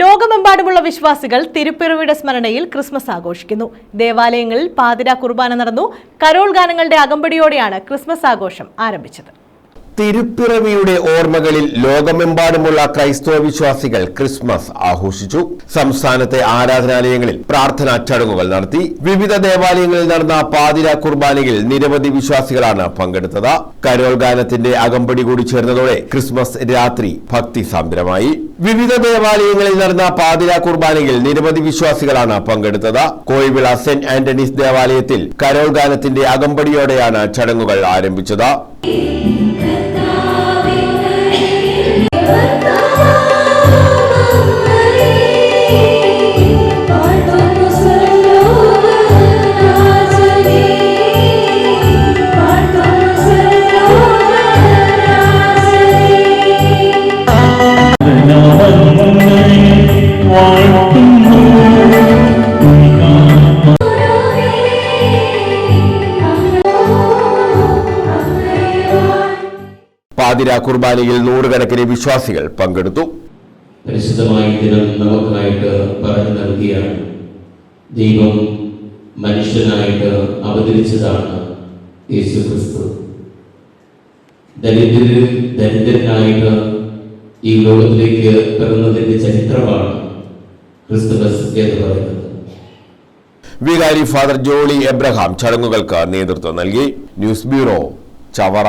ലോകമെമ്പാടുമുള്ള വിശ്വാസികൾ തിരുപ്പിറവിയുടെ സ്മരണയിൽ ക്രിസ്മസ് ആഘോഷിക്കുന്നു. ദേവാലയങ്ങളിൽ പാതിര കുർബാന നടന്നു. കരോൾ ഗാനങ്ങളുടെ അകമ്പടിയോടെയാണ് ക്രിസ്മസ് ആഘോഷം ആരംഭിച്ചത്. തിരുപ്പിറവിയുടെ ഓർമ്മകളിൽ ലോകമെമ്പാടുമുള്ള ക്രൈസ്തവ വിശ്വാസികൾ ക്രിസ്മസ് ആഘോഷിച്ചു. സംസ്ഥാനത്തെ ആരാധനാലയങ്ങളിൽ പ്രാർത്ഥനാ ചടങ്ങുകൾ നടത്തി. വിവിധ ദേവാലയങ്ങളിൽ നടന്ന പാതിര കുർബാനയിൽ നിരവധി വിശ്വാസികളാണ് പങ്കെടുത്തത്. കരോൾ ഗാനത്തിന്റെ അകമ്പടി കൂടി ചേർന്നതോടെ ക്രിസ്മസ് രാത്രി ഭക്തി സാന്ദ്രമായി. വിവിധ ദേവാലയങ്ങളിൽ നടന്ന പാതിര കുർബാനയിൽ നിരവധി വിശ്വാസികളാണ് പങ്കെടുത്തത്. കോഴിവിള സെന്റ് ആന്റണീസ് ദേവാലയത്തിൽ കരോൾ ഗാനത്തിന്റെ അകമ്പടിയോടെയാണ് ചടങ്ങുകൾ ആരംഭിച്ചത്. പാതിര കുർബാനയിൽ നൂറുകണക്കിന് വിശ്വാസികൾ പങ്കെടുത്തു. പരിശുദ്ധമായ ദിനം നമുക്കായിട്ട് പറഞ്ഞു നൽകിയാണ്. ദൈവം മനുഷ്യനായിട്ട് അവതരിച്ചതാണ് യേശു ക്രിസ്തു ദരിദ്രരിൽ ദരിദ്രനായിട്ട് ഈ ലോകത്തിലേക്ക് പിറന്നതിന്റെ ചരിത്രമാണ് ക്രിസ്തുമസ് എന്ന് പറയുന്നത്. വികാരി ഫാദർ ജോളി എബ്രഹാം ചടങ്ങുകൾക്ക് നേതൃത്വം നൽകി. News bureau Chavara.